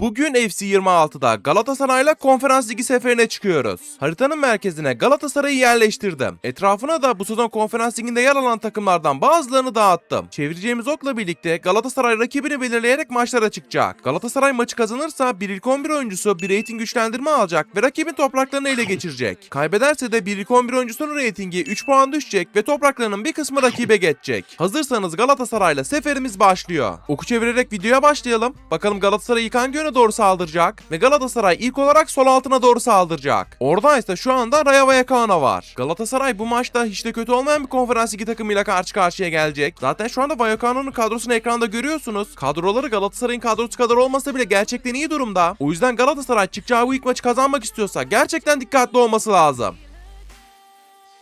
Bugün FC 26'da Galatasaray'la Konferans Ligi seferine çıkıyoruz. Haritanın merkezine Galatasaray'ı yerleştirdim. Etrafına da bu sezon Konferans Ligi'nde yer alan takımlardan bazılarını dağıttım. Çevireceğimiz okla birlikte Galatasaray rakibini belirleyerek maçlara çıkacak. Galatasaray maçı kazanırsa bir ilk 11 oyuncusu bir reyting güçlendirme alacak ve rakibin topraklarını ele geçirecek. Kaybederse de bir ilk 11 oyuncusunun reytingi 3 puan düşecek ve topraklarının bir kısmı rakibe geçecek. Hazırsanız Galatasaray'la seferimiz başlıyor. Oku çevirerek videoya başlayalım. Bakalım Galatasaray ilk hangi yöne doğru saldıracak? Ve Galatasaray ilk olarak sol altına doğru saldıracak. Orada ise şu anda Rayo Vallecano var. Galatasaray bu maçta hiç de kötü olmayan bir konferans ligi takımıyla karşı karşıya gelecek. Zaten şu anda Vallecano'nun kadrosunu ekranda görüyorsunuz. Kadroları Galatasaray'ın kadrosu kadar olmasa bile gerçekten iyi durumda. O yüzden Galatasaray çıkacağı bu ilk maçı kazanmak istiyorsa gerçekten dikkatli olması lazım.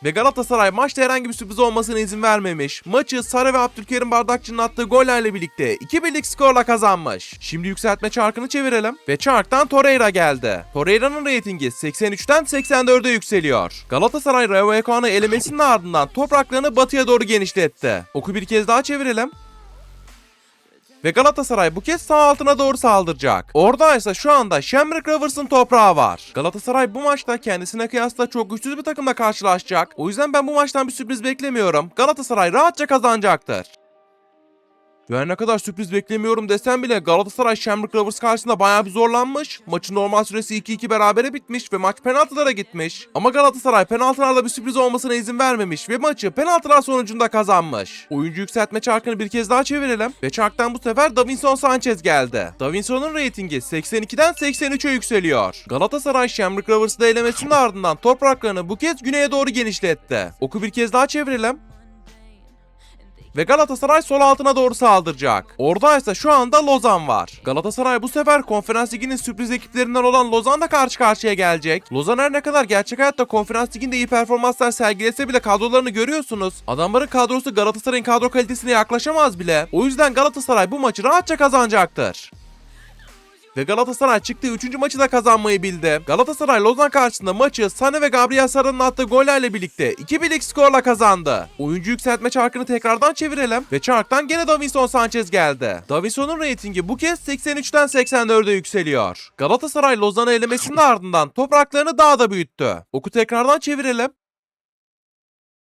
Ve Galatasaray maçta herhangi bir sürpriz olmasına izin vermemiş. Maçı Sara ve Abdülkerim Bardakçı'nın attığı gollerle birlikte 2-1'lik skorla kazanmış. Şimdi yükseltme çarkını çevirelim. Ve çarktan Torreira geldi. Torreira'nın reytingi 83'ten 84'e yükseliyor. Galatasaray Rayo Vallecano elemesinin ardından topraklarını batıya doğru genişletti. Oku bir kez daha çevirelim. Ve Galatasaray bu kez sağ altına doğru saldıracak. Orada ise şu anda Shamrock Rovers'ın toprağı var. Galatasaray bu maçta kendisine kıyasla çok güçsüz bir takımla karşılaşacak. O yüzden ben bu maçtan bir sürpriz beklemiyorum. Galatasaray rahatça kazanacaktır. Her ne kadar sürpriz beklemiyorum desem bile Galatasaray Shamrock Rovers karşısında bayağı bir zorlanmış. Maçın normal süresi 2-2 berabere bitmiş ve maç penaltılara gitmiş. Ama Galatasaray penaltılarla bir sürpriz olmasına izin vermemiş ve maçı penaltılar sonucunda kazanmış. Oyuncu yükseltme çarkını bir kez daha çevirelim ve çarktan bu sefer Davinson Sanchez geldi. Davinson'un reytingi 82'den 83'e yükseliyor. Galatasaray Shamrock Rovers'ı da elemesinin ardından topraklarını bu kez güneye doğru genişletti. Oku bir kez daha çevirelim. Ve Galatasaray sol altına doğru saldıracak. Orada ise şu anda Lozan var. Galatasaray bu sefer konferans liginin sürpriz ekiplerinden olan Lozan'la karşı karşıya gelecek. Lozan her ne kadar gerçek hayatta konferans liginde iyi performanslar sergilese bile kadrolarını görüyorsunuz. Adamların kadrosu Galatasaray'ın kadro kalitesine yaklaşamaz bile. O yüzden Galatasaray bu maçı rahatça kazanacaktır. Ve Galatasaray çıktığı 3. maçı da kazanmayı bildi. Galatasaray Lozan karşısında maçı Sane ve Gabriel Sara'nın attığı gollerle birlikte 2-1'lik skorla kazandı. Oyuncu yükseltme çarkını tekrardan çevirelim ve çarktan gene Davinson Sanchez geldi. Davinson'un reytingi bu kez 83'ten 84'e yükseliyor. Galatasaray Lozan'ı elemesinin ardından topraklarını daha da büyüttü. Oku tekrardan çevirelim.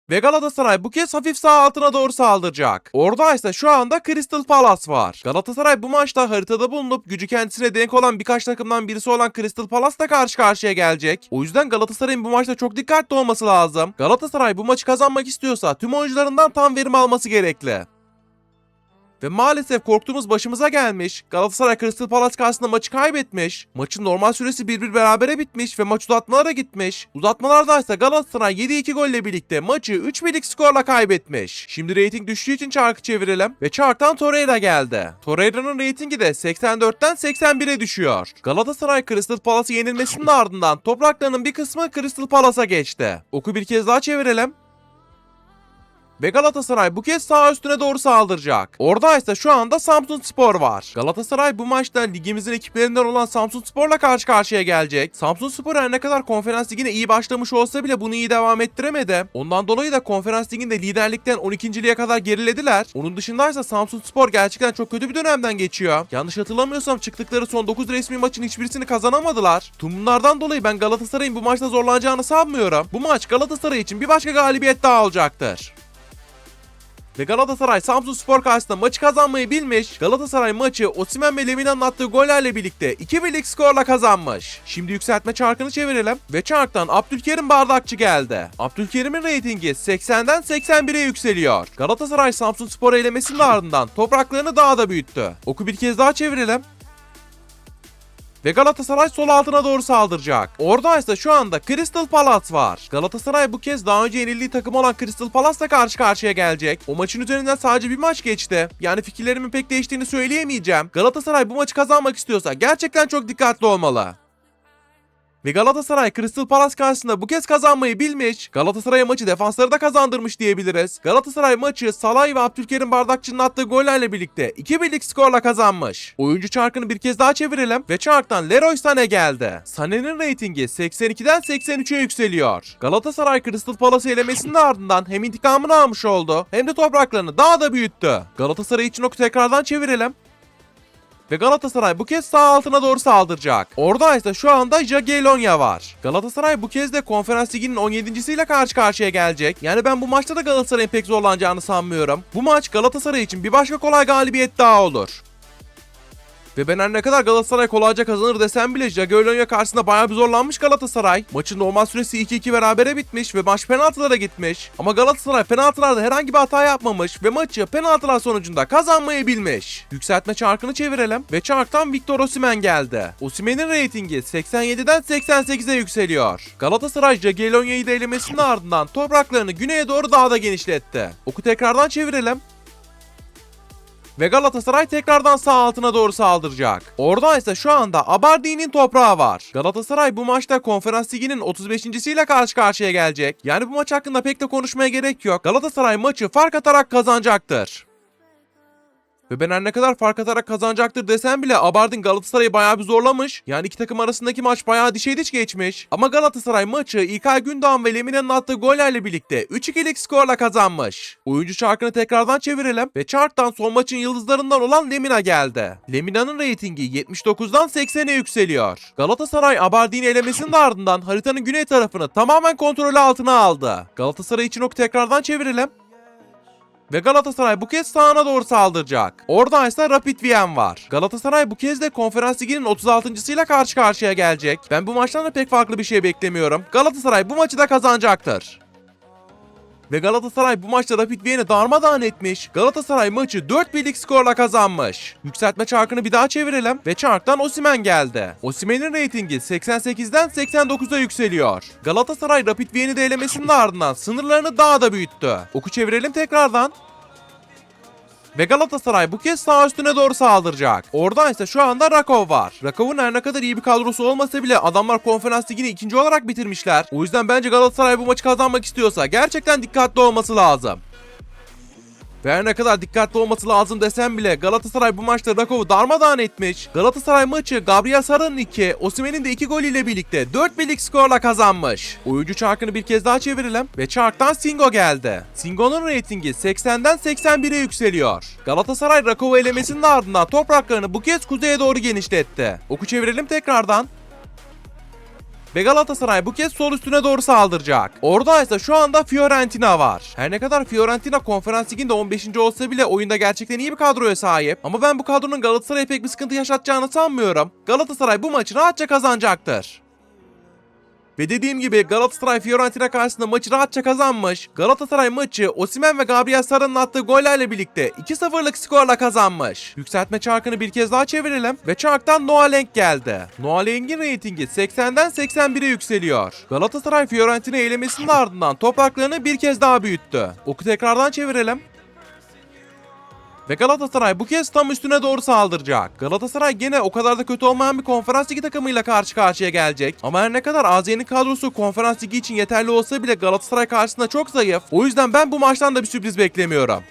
Ve Galatasaray bu kez hafif sağ altına doğru saldıracak. Orada ise şu anda Crystal Palace var. Galatasaray bu maçta haritada bulunup gücü kendisine denk olan birkaç takımdan birisi olan Crystal Palace'la karşı karşıya gelecek. O yüzden Galatasaray'ın bu maçta çok dikkatli olması lazım. Galatasaray bu maçı kazanmak istiyorsa tüm oyuncularından tam verim alması gerekli. Ve maalesef korktuğumuz başımıza gelmiş. Galatasaray Crystal Palace karşısında maçı kaybetmiş. Maçın normal süresi 1-1 berabere bitmiş ve maç uzatmalara gitmiş. Uzatmalarda ise Galatasaray 7-2 golle birlikte maçı 3-1'lik skorla kaybetmiş. Şimdi reyting düştüğü için çarkı çevirelim. Ve çarktan Torreira geldi. Torreira'nın reytingi de 84'ten 81'e düşüyor. Galatasaray Crystal Palace'ı yenilmesinin ardından topraklarının bir kısmı Crystal Palace'a geçti. Oku bir kez daha çevirelim. Ve Galatasaray bu kez sağ üstüne doğru saldıracak. Orada ise şu anda Samsun Spor var. Galatasaray bu maçta ligimizin ekiplerinden olan Samsun Spor'la karşı karşıya gelecek. Samsun Spor her ne kadar konferans ligine iyi başlamış olsa bile bunu iyi devam ettiremedi. Ondan dolayı da konferans liginde liderlikten 12.liğe kadar gerilediler. Onun dışındaysa Samsun Spor gerçekten çok kötü bir dönemden geçiyor. Yanlış hatırlamıyorsam çıktıkları son 9 resmi maçın hiçbirisini kazanamadılar. Tüm bunlardan dolayı ben Galatasaray'ın bu maçta zorlanacağını sanmıyorum. Bu maç Galatasaray için bir başka galibiyet daha olacaktır. Ve Galatasaray Samsun Spor karşısında maçı kazanmayı bilmiş. Galatasaray maçı Osimhen ve Lemina'nın attığı gollerle birlikte 2-1'lik skorla kazanmış. Şimdi yükseltme çarkını çevirelim. Ve çarktan Abdülkerim Bardakçı geldi. Abdülkerim'in reytingi 80'den 81'e yükseliyor. Galatasaray Samsun Spor elemesinin ardından topraklarını daha da büyüttü. Oku bir kez daha çevirelim. Ve Galatasaray sol altına doğru saldıracak. Orada ise şu anda Crystal Palace var. Galatasaray bu kez daha önce yenildiği takım olan Crystal Palace'la karşı karşıya gelecek. O maçın üzerinden sadece bir maç geçti. Yani fikirlerimin pek değiştiğini söyleyemeyeceğim. Galatasaray bu maçı kazanmak istiyorsa gerçekten çok dikkatli olmalı. Ve Galatasaray Crystal Palace karşısında bu kez kazanmayı bilmiş. Galatasaray'a maçı defansları da kazandırmış diyebiliriz. Galatasaray maçı Salay ve Abdülkerim Bardakçı'nın attığı gollerle birlikte 2-1'lik skorla kazanmış. Oyuncu çarkını bir kez daha çevirelim ve çarktan Leroy Sané geldi. Sané'nin reytingi 82'den 83'e yükseliyor. Galatasaray Crystal Palace elemesinin ardından hem intikamını almış oldu hem de topraklarını daha da büyüttü. Galatasaray için oku tekrardan çevirelim. Ve Galatasaray bu kez sağ altına doğru saldıracak. Orada ise şu anda Jagiellonia var. Galatasaray bu kez de Konferans Ligi'nin 17.siyle karşı karşıya gelecek. Yani ben bu maçta da Galatasaray'ın pek zorlanacağını sanmıyorum. Bu maç Galatasaray için bir başka kolay galibiyet daha olur. Ve ben her ne kadar Galatasaray kolayca kazanır desem bile Jagiellonia karşısında bayağı bir zorlanmış Galatasaray. Maçın normal süresi 2-2 berabere bitmiş ve maç penaltılara gitmiş. Ama Galatasaray penaltılarda herhangi bir hata yapmamış ve maçı penaltılar sonucunda kazanmayı bilmiş. Yükseltme çarkını çevirelim ve çarktan Victor Osimhen geldi. Osimhen'in reytingi 87'den 88'e yükseliyor. Galatasaray Jagiellonia'yı da elemesinin ardından topraklarını güneye doğru daha da genişletti. Oku tekrardan çevirelim. Ve Galatasaray tekrardan sağ altına doğru saldıracak. Orada ise şu anda Aberdeen'in toprağı var. Galatasaray bu maçta Konferans Ligi'nin 35.siyle karşı karşıya gelecek. Yani bu maç hakkında pek de konuşmaya gerek yok. Galatasaray maçı fark atarak kazanacaktır. Ve ben her ne kadar fark atarak kazanacaktır desem bile Aberdeen Galatasaray'ı bayağı bir zorlamış. Yani iki takım arasındaki maç bayağı dişe diş geçmiş. Ama Galatasaray maçı İlkay Gündoğan ve Lemine'nin attığı gollerle birlikte 3-2'lik skorla kazanmış. Oyuncu çarkını tekrardan çevirelim ve çarktan son maçın yıldızlarından olan Lemina geldi. Lemina'nın reytingi 79'dan 80'e yükseliyor. Galatasaray Aberdeen elemesinin ardından haritanın güney tarafını tamamen kontrolü altına aldı. Galatasaray için ok tekrardan çevirelim. Ve Galatasaray bu kez sağına doğru saldıracak. Orada ise Rapid Wien var. Galatasaray bu kez de Konferans Ligi'nin 36.sıyla karşı karşıya gelecek. Ben bu maçtan da pek farklı bir şey beklemiyorum. Galatasaray bu maçı da kazanacaktır. Ve Galatasaray bu maçta Rapid Wien'i darmadağın etmiş. Galatasaray maçı 4 birlik skorla kazanmış. Yükseltme çarkını bir daha çevirelim ve çarktan Osimen geldi. Osimen'in reytingi 88'den 89'a yükseliyor. Galatasaray Rapid de elemesinin ardından sınırlarını daha da büyüttü. Oku çevirelim tekrardan. Ve Galatasaray bu kez sağ üstüne doğru saldıracak. Orada ise şu anda Rakov var. Rakov'un her ne kadar iyi bir kadrosu olmasa bile adamlar konferans ligini ikinci olarak bitirmişler. O yüzden bence Galatasaray bu maçı kazanmak istiyorsa gerçekten dikkatli olması lazım. Ve her ne kadar dikkatli olması lazım desem bile Galatasaray bu maçta Rakov'u darmadağın etmiş. Galatasaray maçı Gabriel Sara'nın 2, Osimhen'in de 2 golüyle birlikte 4 birlik skorla kazanmış. Oyuncu çarkını bir kez daha çevirelim ve çarktan Singo geldi. Singo'nun reytingi 80'den 81'e yükseliyor. Galatasaray Rakov'u elemesinin ardından topraklarını bu kez kuzeye doğru genişletti. Oku çevirelim tekrardan. Ve Galatasaray bu kez sol üstüne doğru saldıracak. Orada ise şu anda Fiorentina var. Her ne kadar Fiorentina konferans liginde 15. olsa bile oyunda gerçekten iyi bir kadroya sahip. Ama ben bu kadronun Galatasaray'a pek bir sıkıntı yaşatacağını sanmıyorum. Galatasaray bu maçı rahatça kazanacaktır. Ve dediğim gibi Galatasaray Fiorentina karşısında maçı rahatça kazanmış. Galatasaray maçı Osimhen ve Gabriel Sara'nın attığı gollerle birlikte 2-0'lık skorla kazanmış. Yükseltme çarkını bir kez daha çevirelim ve çarktan Noah Lenk geldi. Noah Lenk'in reytingi 80'den 81'e yükseliyor. Galatasaray Fiorentina elemesinin ardından topraklarını bir kez daha büyüttü. Oku tekrardan çevirelim. Ve Galatasaray bu kez tam üstüne doğru saldıracak. Galatasaray gene o kadar da kötü olmayan bir konferans ligi takımıyla karşı karşıya gelecek. Ama her ne kadar AZ'nin kadrosu konferans ligi için yeterli olsa bile Galatasaray karşısında çok zayıf. O yüzden ben bu maçtan da bir sürpriz beklemiyorum.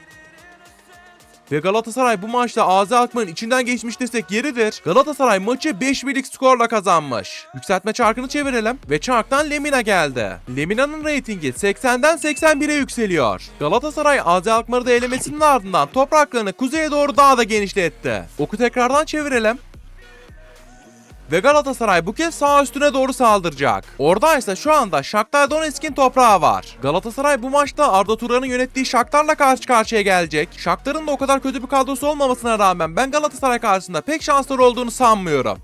Ve Galatasaray bu maçta AZ Alkmaar'ın içinden geçmiş desek yeridir. Galatasaray maçı 5 birlik skorla kazanmış. Yükseltme çarkını çevirelim ve çarktan Lemina geldi. Lemina'nın reytingi 80'den 81'e yükseliyor. Galatasaray AZ Alkmaar'ı da elemesinin ardından topraklarını kuzeye doğru daha da genişletti. Oku tekrardan çevirelim. Ve Galatasaray bu kez sağ üstüne doğru saldıracak. Orada ise şu anda Shakhtar Donetsk'in toprağı var. Galatasaray bu maçta Arda Turan'ın yönettiği Shakhtar'la karşı karşıya gelecek. Shakhtar'ın da o kadar kötü bir kadrosu olmamasına rağmen ben Galatasaray karşısında pek şansları olduğunu sanmıyorum.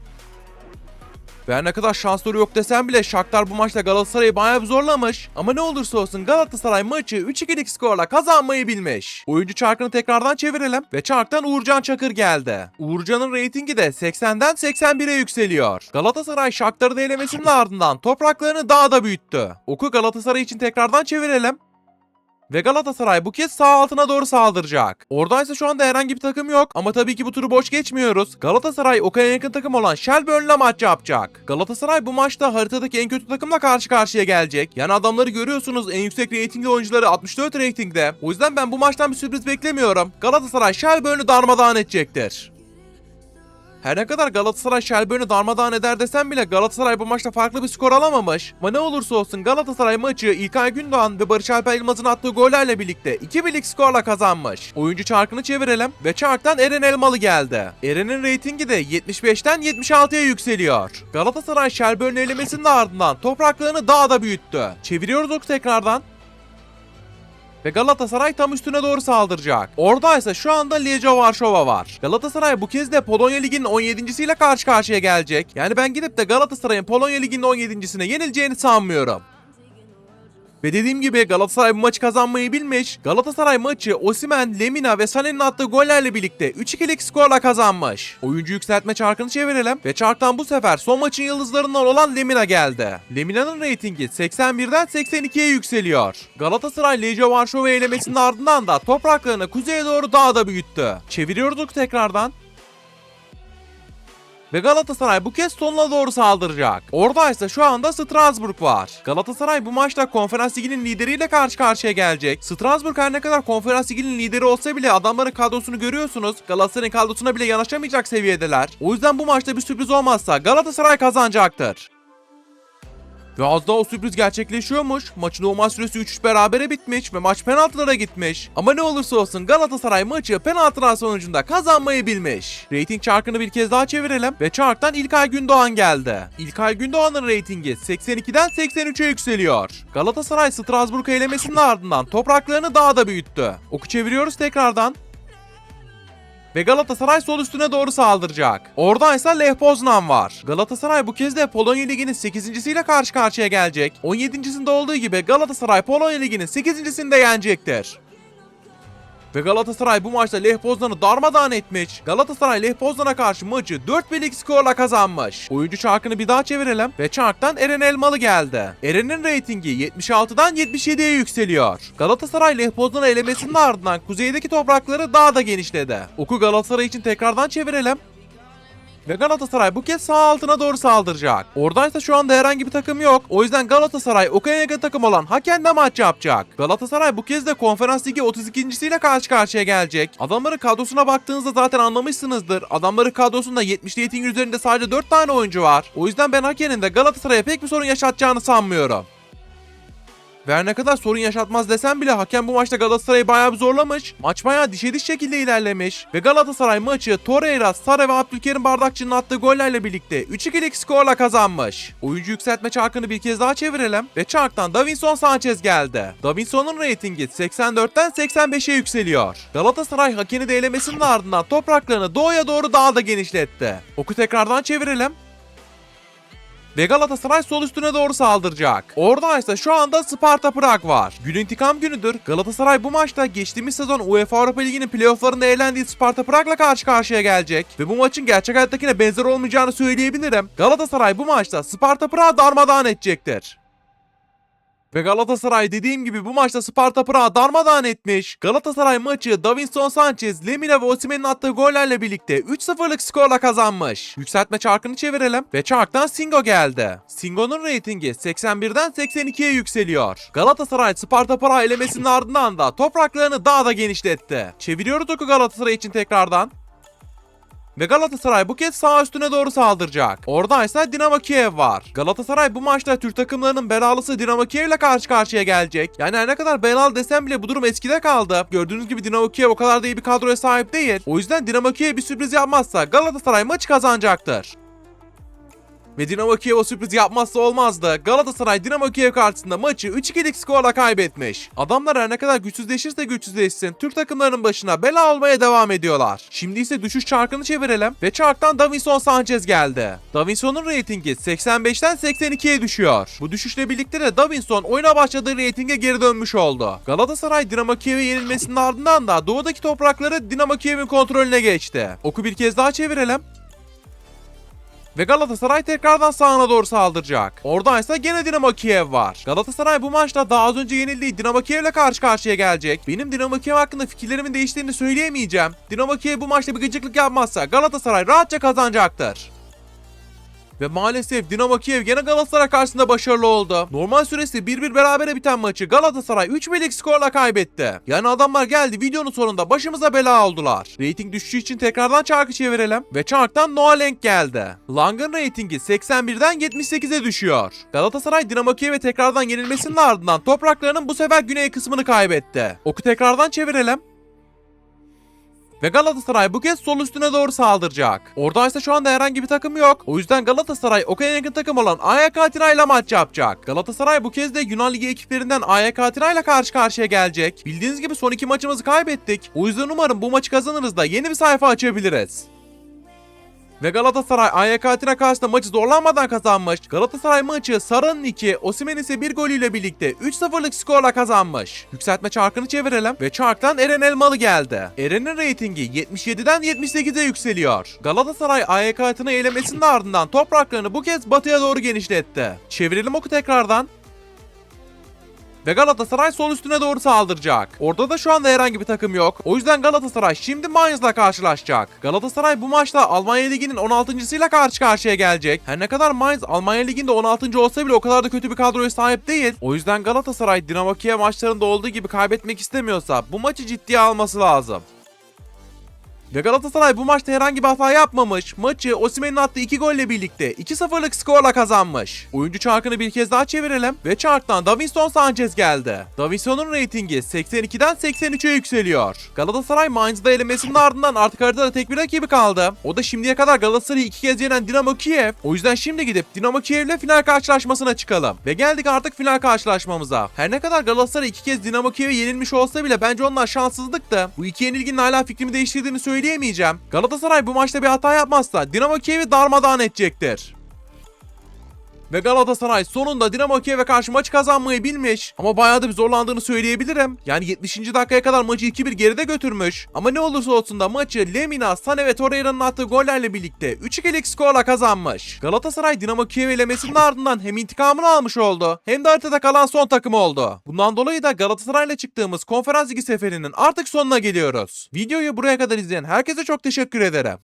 Ve her ne kadar şansları yok desem bile Shakhtar bu maçta Galatasaray'ı bayağı zorlamış. Ama ne olursa olsun Galatasaray maçı 3-2'lik skorla kazanmayı bilmiş. Oyuncu çarkını tekrardan çevirelim ve çarktan Uğurcan Çakır geldi. Uğurcan'ın reytingi de 80'den 81'e yükseliyor. Galatasaray Shakhtar'ı da elemesinin ardından topraklarını daha da büyüttü. Oku Galatasaray için tekrardan çevirelim. Ve Galatasaray bu kez sağ altına doğru saldıracak. Oradaysa şu anda herhangi bir takım yok ama tabii ki bu turu boş geçmiyoruz. Galatasaray Oka'ya yakın takım olan Shelbourne'la maç yapacak. Galatasaray bu maçta haritadaki en kötü takımla karşı karşıya gelecek. Yani adamları görüyorsunuz en yüksek reytingli oyuncuları 64 reytingde. O yüzden ben bu maçtan bir sürpriz beklemiyorum. Galatasaray Shelbourne'ü darmadağın edecektir. Her ne kadar Galatasaray Shelbourne'ü darmadağın eder desem bile Galatasaray bu maçta farklı bir skor alamamış. Ama ne olursa olsun Galatasaray maçı İlkay Gündoğan ve Barış Alper Yılmaz'ın attığı gollerle birlikte 2-1'lik skorla kazanmış. Oyuncu çarkını çevirelim ve çarktan Eren Elmalı geldi. Eren'in reytingi de 75'ten 76'ya yükseliyor. Galatasaray Shelbourne elemesinin ardından topraklığını daha da büyüttü. Çeviriyoruz ok tekrardan. Ve Galatasaray tam üstüne doğru saldıracak. Orada ise şu anda Legia Varşova var. Galatasaray bu kez de Polonya Ligi'nin 17.siyle karşı karşıya gelecek. Yani ben gidip de Galatasaray'ın Polonya Ligi'nin 17.sine yenileceğini sanmıyorum. Ve dediğim gibi Galatasaray bu maçı kazanmayı bilmiş. Galatasaray maçı Osimen, Lemina ve Sané'nin attığı gollerle birlikte 3-2'lik skorla kazanmış. Oyuncu yükseltme çarkını çevirelim ve çarktan bu sefer son maçın yıldızlarından olan Lemina geldi. Lemina'nın reytingi 81'den 82'ye yükseliyor. Galatasaray Legia Varşova elemesinin ardından da topraklarını kuzeye doğru daha da büyüttü. Çeviriyorduk tekrardan. Ve Galatasaray bu kez sonuna doğru saldıracak. Orada ise şu anda Strasbourg var. Galatasaray bu maçta Konferans Ligi'nin lideriyle karşı karşıya gelecek. Strasbourg her ne kadar Konferans Ligi'nin lideri olsa bile adamların kadrosunu görüyorsunuz. Galatasaray'ın kadrosuna bile yanaşamayacak seviyedeler. O yüzden bu maçta bir sürpriz olmazsa Galatasaray kazanacaktır. Ve az daha o sürpriz gerçekleşiyormuş. Maçın normal süresi 3-3 berabere bitmiş ve maç penaltılara gitmiş. Ama ne olursa olsun Galatasaray maçı penaltılar sonucunda kazanmayı bilmiş. Rating çarkını bir kez daha çevirelim ve çarktan İlkay Gündoğan geldi. İlkay Gündoğan'ın reytingi 82'den 83'e yükseliyor. Galatasaray Strasbourg elemesinin ardından topraklarını daha da büyüttü. Oku çeviriyoruz tekrardan. Ve Galatasaray sol üstüne doğru saldıracak. Orada ise Lech Poznan var. Galatasaray bu kez de Polonya Ligi'nin 8.siyle karşı karşıya gelecek. 17.sinde olduğu gibi Galatasaray Polonya Ligi'nin 8.sinde yenecektir. Ve Galatasaray bu maçta Lech Poznan'ı darmadağın etmiş. Galatasaray Lech Poznan'a karşı maçı 4-1'lik skorla kazanmış. Oyuncu çarkını bir daha çevirelim ve çarktan Eren Elmalı geldi. Eren'in reytingi 76'dan 77'ye yükseliyor. Galatasaray Lech Poznan'ı elemesinin ardından kuzeydeki toprakları daha da genişledi. Oku Galatasaray için tekrardan çevirelim. Ve Galatasaray bu kez sağ altına doğru saldıracak. Oradaysa şu anda herhangi bir takım yok. O yüzden Galatasaray Okan yakın takım olan Haken'le maç yapacak. Galatasaray bu kez de Konferans Ligi 32.siyle karşı karşıya gelecek. Adamların kadrosuna baktığınızda zaten anlamışsınızdır. Adamların kadrosunda 70 rating üzerinde sadece 4 tane oyuncu var. O yüzden ben Haken'in de Galatasaray'a pek bir sorun yaşatacağını sanmıyorum. Ve her ne kadar sorun yaşatmaz desem bile hakem bu maçta Galatasaray'ı bayağı bir zorlamış. Maç bayağı dişe diş şekilde ilerlemiş. Ve Galatasaray maçı Torreira, Sara ve Abdülkerim Bardakçı'nın attığı gollerle birlikte 3-2'lik skorla kazanmış. Oyuncu yükseltme çarkını bir kez daha çevirelim. Ve çarktan Davinson Sanchez geldi. Davinson'un reytingi 84'ten 85'e yükseliyor. Galatasaray hakemi de ardından topraklarını doğuya doğru daha da genişletti. Oku tekrardan çevirelim. Ve Galatasaray sol üstüne doğru saldıracak. Orada ise şu anda Sparta Prag var. Gün intikam günüdür. Galatasaray bu maçta geçtiğimiz sezon UEFA Avrupa Ligi'nin playofflarında eğlendiği Sparta Prag'la karşı karşıya gelecek. Ve bu maçın gerçek hayattakine benzer olmayacağını söyleyebilirim. Galatasaray bu maçta Sparta Prag'ı darmadağın edecektir. Ve Galatasaray dediğim gibi bu maçta Sparta Prag'ı darmadağın etmiş. Galatasaray maçı Davinson Sanchez, Lemina ve Osimhen'in attığı gollerle birlikte 3-0'lık skorla kazanmış. Yükseltme çarkını çevirelim ve çarktan Singo geldi. Singo'nun reytingi 81'den 82'ye yükseliyor. Galatasaray Sparta Prag elemesinin ardından da topraklarını daha da genişletti. Çeviriyoruz oku Galatasaray için tekrardan. Ve Galatasaray bu kez sağ üstüne doğru saldıracak. Orada ise Dinamo Kiev var. Galatasaray bu maçta Türk takımlarının belalısı Dinamo Kiev ile karşı karşıya gelecek. Yani her ne kadar belalı desem bile bu durum eskide kaldı. Gördüğünüz gibi Dinamo Kiev o kadar da iyi bir kadroya sahip değil. O yüzden Dinamo Kiev bir sürpriz yapmazsa Galatasaray maçı kazanacaktır. Ve Dinamo Kiev o sürpriz yapmazsa olmazdı. Galatasaray Dinamo Kiev karşısında maçı 3-2'lik skorla kaybetmiş. Adamlar her ne kadar güçsüzleşirse güçsüzleşsin Türk takımlarının başına bela olmaya devam ediyorlar. Şimdi ise düşüş çarkını çevirelim ve çarktan Davinson Sanchez geldi. Davinson'un reytingi 85'ten 82'ye düşüyor. Bu düşüşle birlikte de Davinson oyuna başladığı reytinge geri dönmüş oldu. Galatasaray Dinamo Kiev'e yenilmesinin ardından da doğudaki toprakları Dinamo Kiev'in kontrolüne geçti. Oku bir kez daha çevirelim. Ve Galatasaray tekrardan sağına doğru saldıracak. Orada ise gene Dinamo Kiev var. Galatasaray bu maçta daha az önce yenildiği Dinamo Kiev'le karşı karşıya gelecek. Benim Dinamo Kiev hakkında fikirlerimin değiştiğini söyleyemeyeceğim. Dinamo Kiev bu maçta bir gıcıklık yapmazsa Galatasaray rahatça kazanacaktır. Ve maalesef Dinamo Kiev gene Galatasaray karşısında başarılı oldu. Normal süresi 1-1 berabere biten maçı Galatasaray 3 birlik skorla kaybetti. Yani adamlar geldi videonun sonunda başımıza bela oldular. Rating düşüşü için tekrardan çarkı çevirelim. Ve çarktan Noah Lenk geldi. Lang'ın reytingi 81'den 78'e düşüyor. Galatasaray Dinamo Kiev'e tekrardan yenilmesinin ardından topraklarının bu sefer güney kısmını kaybetti. Oku tekrardan çevirelim. Ve Galatasaray bu kez sol üstüne doğru saldıracak. Orada ise şu anda herhangi bir takım yok. O yüzden Galatasaray o en yakın takım olan AYK Atina ile maç yapacak. Galatasaray bu kez de Yunan Ligi ekiplerinden AYK Atina ile karşı karşıya gelecek. Bildiğiniz gibi son iki maçımızı kaybettik. O yüzden umarım bu maçı kazanırız da yeni bir sayfa açabiliriz. Ve Galatasaray AYK Atina karşısında maçı zorlanmadan kazanmış. Galatasaray maçı Sarı'nın 2, Osimhen ise bir golüyle birlikte 3-0'lık skorla kazanmış. Yükseltme çarkını çevirelim ve çarktan Eren Elmalı geldi. Eren'in reytingi 77'den 78'e yükseliyor. Galatasaray AYK Atina elemesinin ardından topraklarını bu kez batıya doğru genişletti. Çevirelim oku tekrardan. Ve Galatasaray sol üstüne doğru saldıracak. Orada da şu anda herhangi bir takım yok. O yüzden Galatasaray şimdi Mainz'la karşılaşacak. Galatasaray bu maçta Almanya Ligi'nin 16.sıyla karşı karşıya gelecek. Her ne kadar Mainz Almanya Ligi'nde 16. olsa bile o kadar da kötü bir kadroya sahip değil. O yüzden Galatasaray Dinamo Kiev maçlarında olduğu gibi kaybetmek istemiyorsa bu maçı ciddiye alması lazım. Ve Galatasaray bu maçta herhangi bir hata yapmamış. Maçı Osimhen'in attığı 2 golle birlikte 2-0'lık skorla kazanmış. Oyuncu çarkını bir kez daha çevirelim. Ve çarktan Davinson Sanchez geldi. Davinson'un reytingi 82'den 83'e yükseliyor. Galatasaray Mainz'da elemesinin ardından artık haritada tek bir rakibi kaldı. O da şimdiye kadar Galatasaray'ı iki kez yenen Dinamo Kiev. O yüzden şimdi gidip Dinamo Kiev'le final karşılaşmasına çıkalım. Ve geldik artık final karşılaşmamıza. Her ne kadar Galatasaray iki kez Dinamo Kiev'e yenilmiş olsa bile bence onlar şanssızlıktı. Bu iki yenilginin hala fikrimi değiştirdiğini söyleyemeyeceğim. Galatasaray bu maçta bir hata yapmazsa Dinamo Kiev'i darmadağın edecektir. Ve Galatasaray sonunda Dinamo Kiev'e karşı maçı kazanmayı bilmiş. Ama bayağı da bir zorlandığını söyleyebilirim. Yani 70. dakikaya kadar maçı 2-1 geride götürmüş. Ama ne olursa olsun da maçı Lemina, Sane ve Torreira'nın attığı gollerle birlikte 3-2'lik skorla kazanmış. Galatasaray Dinamo Kiev elemesinin ardından hem intikamını almış oldu hem de haritada kalan son takım oldu. Bundan dolayı da Galatasaray'la çıktığımız konferans ligi seferinin artık sonuna geliyoruz. Videoyu buraya kadar izleyen herkese çok teşekkür ederim.